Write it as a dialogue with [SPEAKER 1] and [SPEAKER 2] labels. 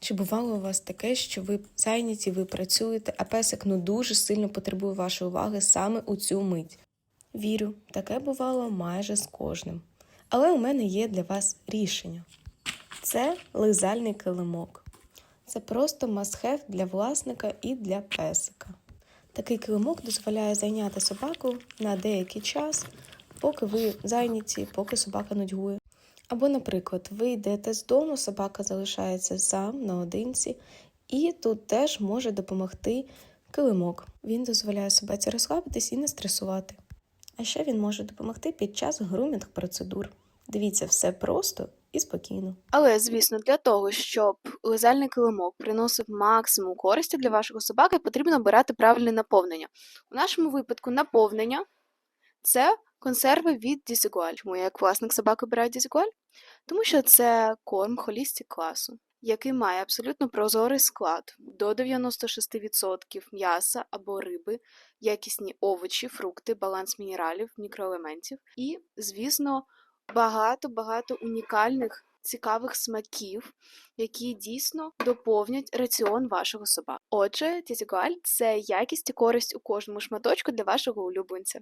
[SPEAKER 1] Чи бувало у вас таке, що ви зайняті, ви працюєте, а песик ну дуже сильно потребує вашої уваги саме у цю мить? Вірю, таке бувало майже з кожним. Але у мене є для вас рішення. Це лизальний килимок. Це просто must-have для власника і для песика. Такий килимок дозволяє зайняти собаку на деякий час, поки ви зайняті, поки собака нудьгує. Або, наприклад, ви йдете з дому, собака залишається сам наодинці, і тут теж може допомогти килимок. Він дозволяє собаці розслабитись і не стресувати. А ще він може допомогти під час грумінг процедур. Дивіться, все просто і спокійно.
[SPEAKER 2] Але, звісно, для того, щоб лизальний килимок приносив максимум користі для вашого собаки, потрібно обирати правильне наповнення. У нашому випадку наповнення це консерви від Дізігуаль. Чому я як власник собаки обираю Дізігуаль? Тому що це корм холістик класу, який має абсолютно прозорий склад до 96% м'яса або риби, якісні овочі, фрукти, баланс мінералів, мікроелементів і, звісно, багато-багато унікальних цікавих смаків, які дійсно доповнять раціон вашого собаки. Отже, тізігуаль це якість і користь у кожному шматочку для вашого улюбленця.